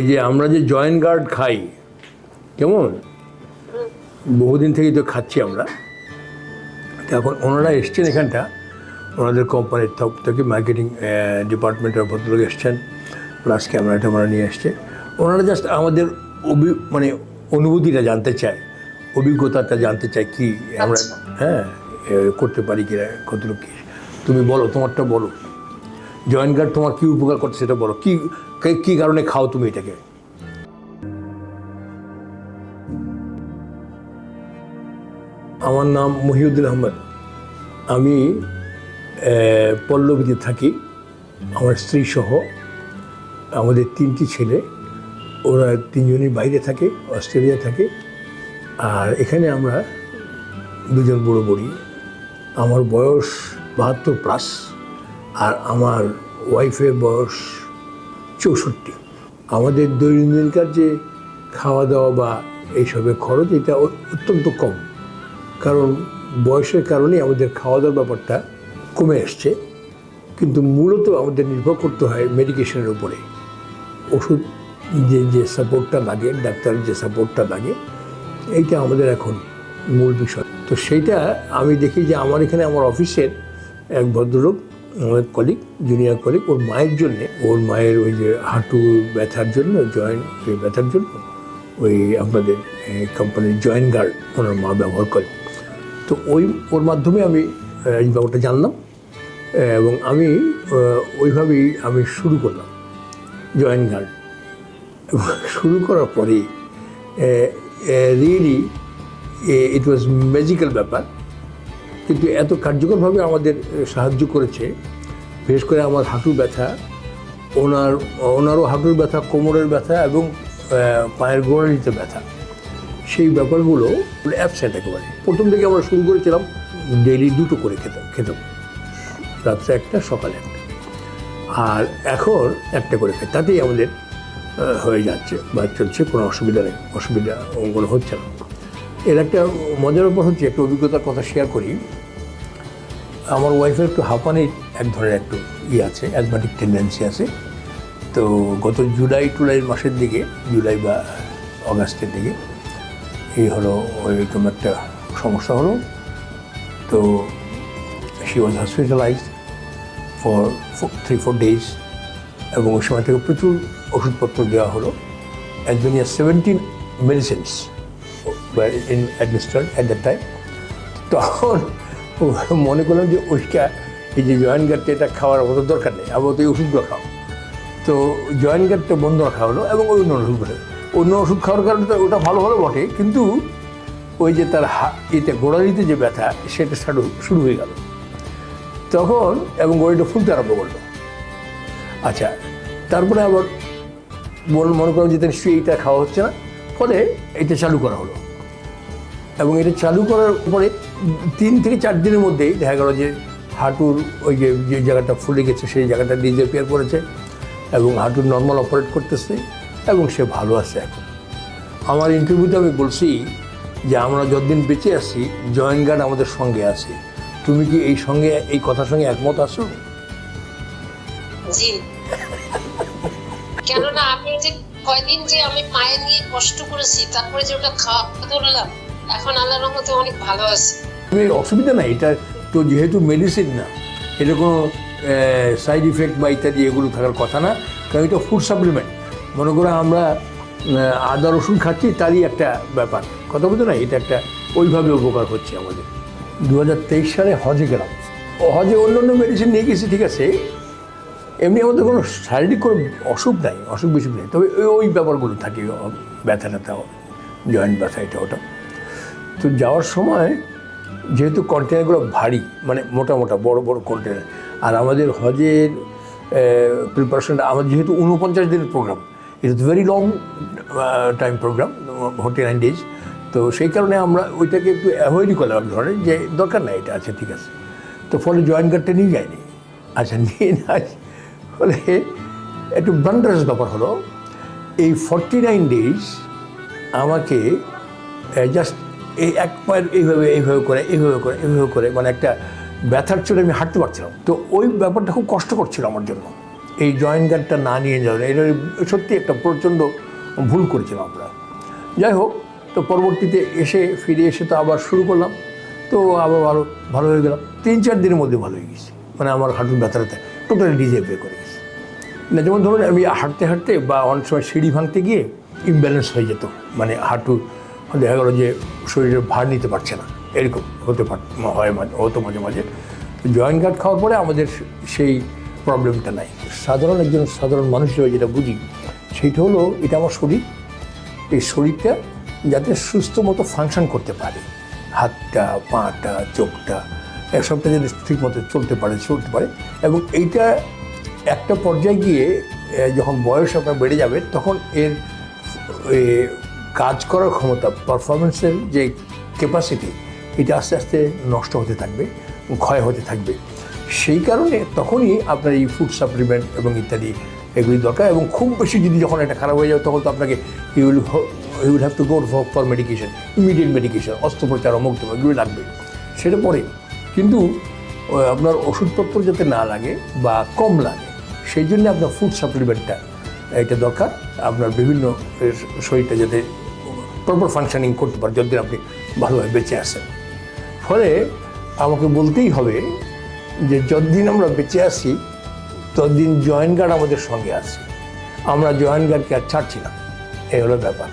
ওই যে আমরা যে জয়েন্ট গার্ড খাই কেমন? বহুদিন থেকেই তো খাচ্ছি আমরা। এখন ওনারা এসছেন এখানটা ওনাদের কোম্পানির থেকে মার্কেটিং ডিপার্টমেন্টের ভদ্রলোক এসছেন প্লাস ক্যামেরা ট্যামেরা নিয়ে এসছে। ওনারা জাস্ট আমাদের অভি মানে অনুভূতিটা জানতে চায় অভিজ্ঞতাটা জানতে চায় কি আমরা আচ্ছা। হ্যাঁ করতে পারি কিনা কতটুকু কি? তুমি বলো তোমারটা বলো। জয়েন্ট গার্ড তোমার কী উপকার করছে সেটা বলো। কী কী কারণে খাও তুমি এটাকে? আমার নাম মহিউদ্দিন আহমেদ। আমি পল্লবীতে থাকি। আমার স্ত্রী সহ আমাদের তিনটি ছেলে। ওরা তিনজনই বাইরে থাকে অস্ট্রেলিয়া থাকে। আর এখানে আমরা দুজন বুড়ো বুড়ি আমার বয়স বাহাত্তর প্লাস। আর আমার ওয়াইফের বয়স চৌষট্টি। আমাদের দৈনন্দিনকার যে খাওয়া দাওয়া বা এইসবের খরচ এটা অত্যন্ত কম। কারণ বয়সের কারণে আমাদের খাওয়া দাওয়ার ব্যাপারটা কমে এসছে কিন্তু মূলত আমাদের নির্ভর করতে হয় মেডিকেশনের উপরে। ওষুধ যে যে সাপোর্টটা লাগে, ডাক্তারের যে সাপোর্টটা লাগে, এইটা আমাদের এখন মূল বিষয়। তো সেইটা আমি দেখি যে আমার এখানে আমার অফিসের এক ভদ্রলোক আমার কলিগ জুনিয়র কলিগ ওর মায়ের জন্যে, ওর মায়ের ওই যে হাঁটু ব্যথার জন্য জয়েন্ট ব্যথার জন্য, ওই আপনাদের কোম্পানির জয়েন্ট গার্ড ওনার মা ব্যবহার করে। তো ওই, ওর মাধ্যমে আমি এই ব্যাপারটা জানলাম এবং আমি ওইভাবেই আমি শুরু করলাম জয়েন্ট গার্ড শুরু করার পরে রিয়েলি ইট ওয়াজ ম্যাজিক্যাল ব্যাপার। কিন্তু এত কার্যকরভাবে আমাদের সাহায্য করেছে। বিশেষ করে আমার হাঁটু ব্যথা, ওনার, ওনারও হাঁটুর ব্যথা, কোমরের ব্যথা এবং পায়ের গোড়ালিতে ব্যথা। সেই ব্যাপারগুলো অ্যাবসেন্ট একেবারে। প্রথম থেকে আমরা শুরু করেছিলাম ডেলি দুটো করে খেতাম খেতাম রাত্রে একটা, সকালে একটা। আর এখন একটা করে খাই তাতেই আমাদের হয়ে যাচ্ছে বা চলছে, কোনো অসুবিধা নেই। অসুবিধা কোনো হচ্ছে না। এর একটা মজার ব্যাপার হচ্ছে, একটা অভিজ্ঞতার কথা শেয়ার করি। আমার ওয়াইফের একটু হাঁপানির এক ধরনের একটু ইয়ে আছে অ্যাজমাটিক টেন্ডেন্সি আছে। তো গত জুলাই টুলাই মাসের দিকে জুলাই বা অগাস্টের দিকে এই হলো ওইরকম একটা সমস্যা হলো। তো she was hospitalised for three four days এবং ওই সময় থেকে প্রচুর ওষুধপত্র দেওয়া হলো। As seventeen medicines in administered at that time তখন মনে করলাম যে ওইটা এই যে জয়েন্ট গার্ডটা এটা খাওয়ার মতো দরকার নেই, আবার তো এই ওষুধগুলো খাও। তো জয়েন্ট গার্ডটা বন্ধ রাখা হলো এবং অন্য ওষুধগুলো অন্য ওষুধ খাওয়ার কারণে তো ওটা ভালো হলো বটে, কিন্তু ওই যে তার হা, এতে গোড়ালিতে যে ব্যথা, সেটা শুরু শুরু হয়ে গেল। তখন এবং ওইটা ফুলতে আরম্ভ করল। আচ্ছা তারপরে আবার মনে করো যে নিশ্চয়ই এইটা খাওয়া হচ্ছে না। ফলে এটা চালু করা হলো। এবং এটা চালু করার পরে তিন থেকে চার দিনের মধ্যেই দেখা গেল যে হাঁটুর ওই যে যে জায়গাটা ফুলে গেছে, সেই জায়গাটা ডিজেপিয়ার করেছে এবং হাঁটুর নর্মাল অপারেট করতেছে এবং সে ভালো আছে এখন। আমার ইন্টারভিউতে আমি বলছি যে আমরা যতদিন বেঁচে আছি জয়েন্ট গার্ড আমাদের সঙ্গে আছে। তুমি কি এই সঙ্গে, এই কথার সঙ্গে একমত আছো? কেননা আমি যে কয়দিন যে আমি মায়ের নিয়ে কষ্ট করেছি, তারপরে যে ওটা খাওয়া ধরলাম এখন আল্লাহর রহমতে অনেক ভালো আছে। অসুবিধা নাই, এটা তো যেহেতু মেডিসিন না, এটা কোনো সাইড ইফেক্ট বা ইত্যাদি এগুলো থাকার কথা না, কারণ এটা ফুড সাপ্লিমেন্ট মনে করো আমরা আদা, রসুন খাচ্ছি, তারই একটা ব্যাপার। কথা বলতে না এটা একটা ওইভাবে উপকার হচ্ছে আমাদের। দু হাজার তেইশ সালে হজে গেলাম। হজে অন্য অন্য মেডিসিন নিয়ে গেছি, ঠিক আছে, এমনি আমাদের কোনো শারীরিক কোনো অসুখ নাই, অসুখ বিসুখ নেই। তবে ওই- ব্যাপারগুলো থাকে ব্যথা ট্যাথা জয়েন্ট ব্যথা, এটা, ওটা। তো যাওয়ার সময় যেহেতু কন্টেনারগুলো ভারী মানে মোটা মোটা, বড় বড় কন্টেনার আর আমাদের হজের প্রিপারেশনটা আমাদের যেহেতু উনপঞ্চাশ দিনের programme it's very long time programme forty nine days তো সেই কারণে আমরা ওইটাকে একটু অ্যাভয়েডই করলাম ধরনের, যে দরকার নাই, এটা আছে, ঠিক আছে। তো ফলে জয়েন্ট কার্ডটা নিয়ে যায়নি। আচ্ছা নিয়ে না ফলে একটু ব্লান্ডারাস ব্যাপার হলো, এই ফর্টি নাইন ডেজ আমাকে জাস্ট এই এক পায়ের এইভাবে এইভাবে করে এইভাবে করে এইভাবে করে মানে একটা ব্যথার চলে আমি হাঁটতে পারছিলাম। তো ওই ব্যাপারটা খুব কষ্ট করছিল আমার জন্য। এই জয়েন্ট গার্ডটা না নিয়ে যাওয়া, এটা সত্যি একটা প্রচণ্ড ভুল করেছিলাম আমরা। যাই হোক, তো পরবর্তীতে এসে ফিরে এসে তো আবার শুরু করলাম। তো আবার ভালো ভালো হয়ে গেলাম। তিন চার দিনের মধ্যে ভালো হয়ে গেছি। মানে আমার হাঁটুর ব্যথাটাতে টোটালি ডিজেপে করে গেছে। না, যেমন ধরুন আমি হাঁটতে হাঁটতে বা অনেক সময় সিঁড়ি ভাঙতে গিয়ে ইমব্যালেন্স হয়ে যেত। মানে হাঁটু দেখা গেলো যে শরীরের ভার নিতে পারছে না। এরকম হতে পার, হয় মাঝে, হতো মাঝে মাঝে। জয়েন্ট গার্ড খাওয়ার পরে আমাদের সেই প্রবলেমটা নাই। সাধারণ একজন সাধারণ মানুষ হিসেবে যেটা বুঝি সেইটা হলো এটা আমার শরীর। এই শরীরটা যাতে সুস্থ মতো ফাংশন করতে পারে। হাতটা, পাটা, চোখটা এসবটা যাতে ঠিক মতো চলতে পারে চলতে পারে। এবং এইটা একটা পর্যায়ে গিয়ে যখন বয়স আপনার বেড়ে যাবে, তখন এর কাজ করার ক্ষমতা পারফরমেন্সের যে ক্যাপাসিটি এটা আস্তে আস্তে নষ্ট হতে থাকবে, ক্ষয় হতে থাকবে। সেই কারণে তখনই আপনার এই ফুড সাপ্লিমেন্ট এবং ইত্যাদি এগুলি দরকার এবং খুব বেশি যদি যখন এটা খারাপ হয়ে যাবে, তখন তো আপনাকে you will you will have to go for medication immediate medication অস্ত্রোপচার অমুক এগুলি লাগবে। সেটা পরে। কিন্তু আপনার ওষুধপত্র যাতে না লাগে বা কম লাগে, সেই জন্য আপনার ফুড সাপ্লিমেন্টটা এটা দরকার। আপনার বিভিন্ন শরীরটা যাতে প্রপার ফাংশনিং করতে পারে, যতদিন আপনি ভালোভাবে বেঁচে আসেন ফলে আমাকে বলতেই হবে যে, যতদিন আমরা বেঁচে আসি ততদিন জয়েন্ট গার্ড আমাদের সঙ্গে আছে। আমরা জয়েন্ট গার্ডকে আর ছাড়ছি না। এই হলো ব্যাপার।